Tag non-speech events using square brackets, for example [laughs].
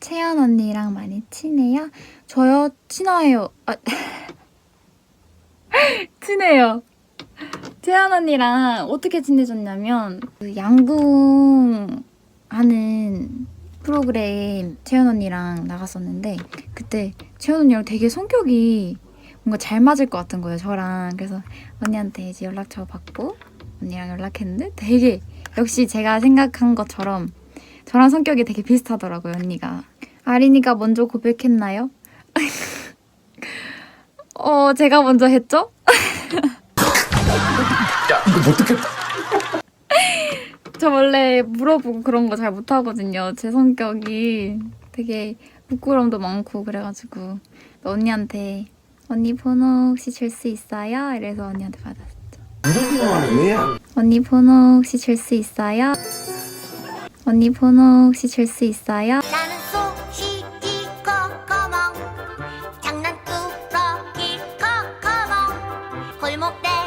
채연 언니랑 많이 친해요? 저요? 친해요. 아, [laughs] 친해요. 채연 언니랑 어떻게 친해졌냐면 그 양궁 하는 프로그램 채연 언니랑 나갔었는데 그때 채연 언니랑 되게 성격이 뭔가 잘 맞을 것 같은 거예요 저랑 그래서 언니한테 이제 연락처 받고 언니랑 연락했는데 되게 역시 제가 생각한 것처럼 저랑 성격이 되게 비슷하더라고요 언니가 아린이가 먼저 고백했나요? [laughs] 어 제가 먼저 했죠? 야 이거 못 듣겠다 [laughs] 저 원래 물어보고 그런 거 잘 못하거든요. 제 성격이 되게 부끄러움도 많고 그래가지고 언니한테 언니 번호 혹시 줄 수 있어요? 이래서 언니한테 받았어. 왜? 언니 번호 혹시 줄 수 있어요? 언니 번호 혹시 줄 수 있어요? 나는 소시지 꼬꼬멍 장난꾸러기 꼬꼬멍 골목대